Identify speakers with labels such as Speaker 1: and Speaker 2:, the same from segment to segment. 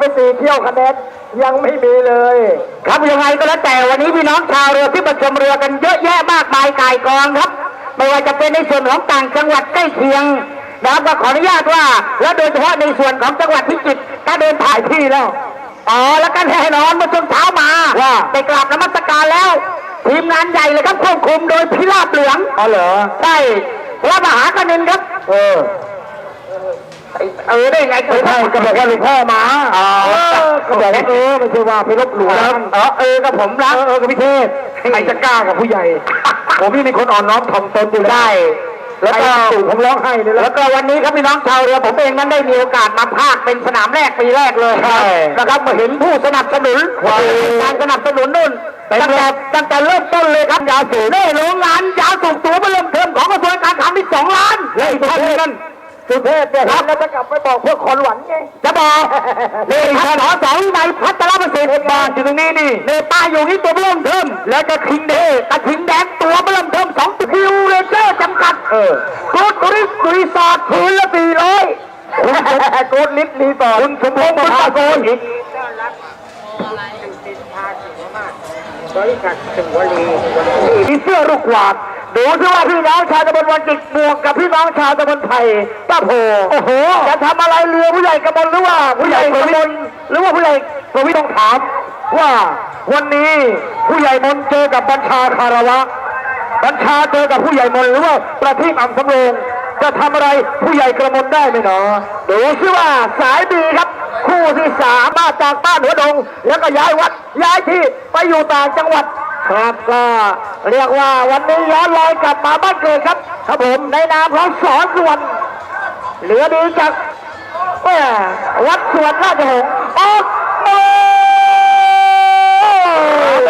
Speaker 1: ไปสี่เที่ยวคะแนนยังไม่มีเลย
Speaker 2: ครับยังไงก็แล้วแต่วันนี้พี่น้องชาวเรือที่มาชมเรือกันเยอะแยะมากมายก่ายกองครับ ไม่ว่าจะเป็นในส่วนของต่างจังหวัดใกล้เคียงนะครับก็ขออนุญาตว่า และโดยเฉพาะในส่วนของจังหวัดพิจิตรถ้าเดินถ่ายที่แล้วอ๋อแล้วก็แน่นอนเมื่อช่วงเช้ามา
Speaker 1: ว่า
Speaker 2: ไปกราบนมัสการแล้วทีมงานใหญ่เลยครับควบคุมโดยพิราบเหลือง
Speaker 1: อ๋อเหรอ
Speaker 2: ได้พระมหากนินครับ
Speaker 1: เออ
Speaker 2: เออได้ไง
Speaker 1: ไม่ใช่ก็บอกว่าหลวงพ่อมา
Speaker 2: อ๋อ
Speaker 1: เออก็บอกว่าเออไม่ใช่ว่าไปลบหลู่นะ
Speaker 2: เออเออกับผม
Speaker 1: เอ
Speaker 2: รัก
Speaker 1: อเออกับพี่เทพใครจะกล้ากับผู้ใหญ่ ผมนี่เป็นคนอ่อนน้อมถ่อมตนอยู่แล้ว
Speaker 2: ได้
Speaker 1: แล้วก็ตู่ผมร้องไห้เลยแล้
Speaker 2: แล้ววก็วันนี้ครับพี่น้องชาวเรือผมเองนั้นได้มีโอกาสมาภาคเป็นสนามแรกปีแรกเลย
Speaker 1: ใช่
Speaker 2: นะครับมาเห็นผู้สนับสนุน
Speaker 1: ว้าว
Speaker 2: การสนับสนุนนู่น
Speaker 1: เต็ม
Speaker 2: ตั้ง
Speaker 1: เลย
Speaker 2: แต่ตั้งแต่เริ่มต้นเลยครับยาสูบนี่โรงงานยาสูบตัวมาเริ่มเทิมของกระทรวงการคลังที่สองล้าน
Speaker 1: และอีกท่านหนึงนั่น สุเทพเนี่ยครับแล้วจะกลับไปบอกพวกคนหวันไง
Speaker 2: จะบอกนี่ครับสอสองในพัฒนาประสิทธิ์บ้านอยู่ตรงนี้นี่นี่ป้าอยู่นี่ตัวเริ่มเทิมแล้วก็คิงเดกระทิงแดงตัวเริ่มเทิมสองตัวคิวเลเจอร์จำกัด
Speaker 1: เออ
Speaker 2: กูดรีสรีสอร์ทคืนละสี่ร้อย
Speaker 1: คุณสมโกดลิศรีต่อคุณสมพงษ์ประภาโกนอีก
Speaker 2: มีเสื้อลูกหวาด ดูซิว่าพี่น้องชาวตะบนวันจิกบวกกับพี่น้องชาวตะบนไผ่ป้าโพ
Speaker 1: โอ้โห
Speaker 2: จะทำอะไรเรือผู้ใหญ่กระมลหรือว่าผู้ใหญ่กระมลหรือว่าผู้ใหญ่
Speaker 1: ประวิตรต้องถาม ว่าวันนี้ผู้ใหญ่มนต์เจอกับบัญชาคารวะ บัญชาเจอกับผู้ใหญ่มนต์หรือว่าประทีปอ่ำสำโรงจะทำอะไรผู้ใหญ่กระมนได้ไหมเนาะ
Speaker 2: ดูซิว่าสายบีครับ คู่ที่สามมาจากบ้านหัวดง แล้วก็ย้ายวัดย้ายที่ไปอยู่ต่างจังหวัด ครับก็เรียกว่าวันนี้ย้อนรอยกลับมาบ้านเกิดครับ ครับผมในนามของสอนส่วน เหลือดีจากวัดส่วนราชหงษ์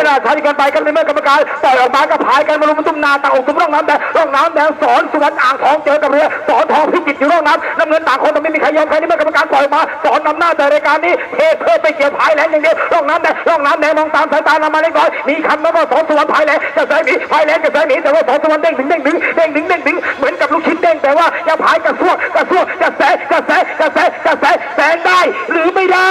Speaker 1: ไม่น่าใช้กันไปกันในเมื่อกรรมการปล่อยออกมาก็พายกันมาลุมตุ้มนาต่างอกตุ้มร่องน้ำแดงร่องน้ำแดงสอนสุวนอ่างทองเจอกับเรือสอนทองพิจิตอยู่ร่องน้ำน้ำเงินต่างคนแต่ไม่มีใครยอมใครในเมื่อกรรมการปล่อยมาสอนนำหน้าแต่รายการนี้เทเพื่อไปเกี่ยวพายแหลงอย่างเดียวร่องน้ำแดงร่องน้ำแดงมองตามสายตานำมาเล็กน้อยมีคันแล้วก็สอนสุวนพายแหลงจะใส่หนีพายแหลงจะใส่หนีแต่ว่าสอนสุวนเด้งถึงเด้งถึงเด้งถึงเด้งถึงเหมือนกับลูกชิ้นเด้งแต่ว่ายังพายกระซวกกระซวกกระแสกระแสกระแสกระแสแสงได้หรือไม่ได้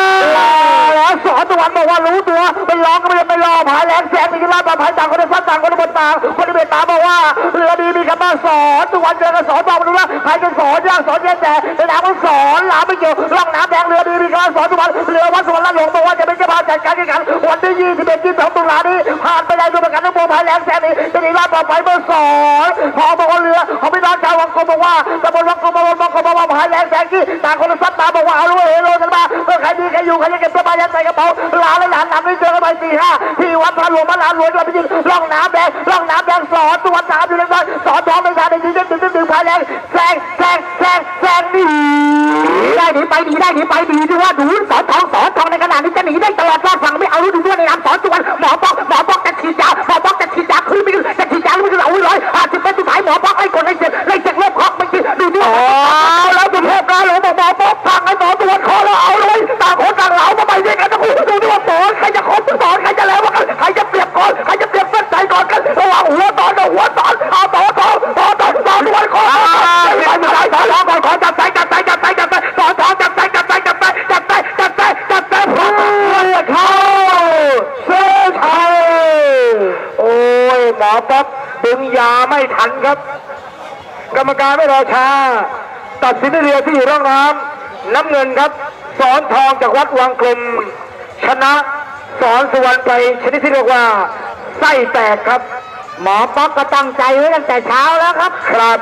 Speaker 2: สอนตะวันบอกว่ารู้ตัวไปร้องก็ไม่ได้ไปรอผายแรงแสงมีกีฬาต่อผายต่างคนในซัดต่างคนในบนต่างคนในเบตาบอกว่าเรือดีมีคำว่าสอนตะวันเจอกับสอนบอกมาดูว่าใครจะสอนยากสอนแย่แต่ในน้ำมันสอนหลาไม่เกี่ยวร่องน้ำแดงเรือดีมีคำว่าสอนตะวันเรือวัดสวนละหลวงบอกว่าจะเป็นเจ้าภาพจัดการแข่งขันวันที่ยี่สิบเอ็ดยี่สิบสองตุลานี้ผ่านไปได้ด้วยประกันทั้งปวผายแรงแสงนี้จะมีรอบต่อไปเบอร์สอนพอบอกว่าเรือเของพี่น้องชาววังกบอกว่าตำบลวังกรมตำบลวังกรมบอกว่าผายแรงแสงที่ต่างคนซัดตาบอกว่าเอาลูกเฮโลกันมาเมื่อใคร ครอยู่ใครจะเก็บสบายัดใส่กระเป๋าหลานและหลานนำไปเจอกันไปสี่ห้าที่วัดพระหลวงพระหลานรวยเราไปยิงร่องน้ำแดงร่องน้ำแดงสอนตัวสามอยู่ในซอยสอนท้องในซอยในที่ดึงดึงดึงดึงภายแรงแซงแซงแซงแซงหนีได้หนีไปหนีได้หนีไปหนีที่ว่าดูสอนทองสอนทอน
Speaker 1: หมอป๊อปดึงยาไม่ทันครับ กรรมการไม่รอช้า ตัดสินในเรือที่อยู่ร่องน้ำน้ำเงินครับ สอนทองจากวัดวังกลมชนะสอนสุวรรณไปชนิดที่เรียกว่าไส้แตกครับ
Speaker 2: หมอป๊อกก็ตั้งใจไว้ตั้งแต่เช้าแล้วครับ
Speaker 1: ครับ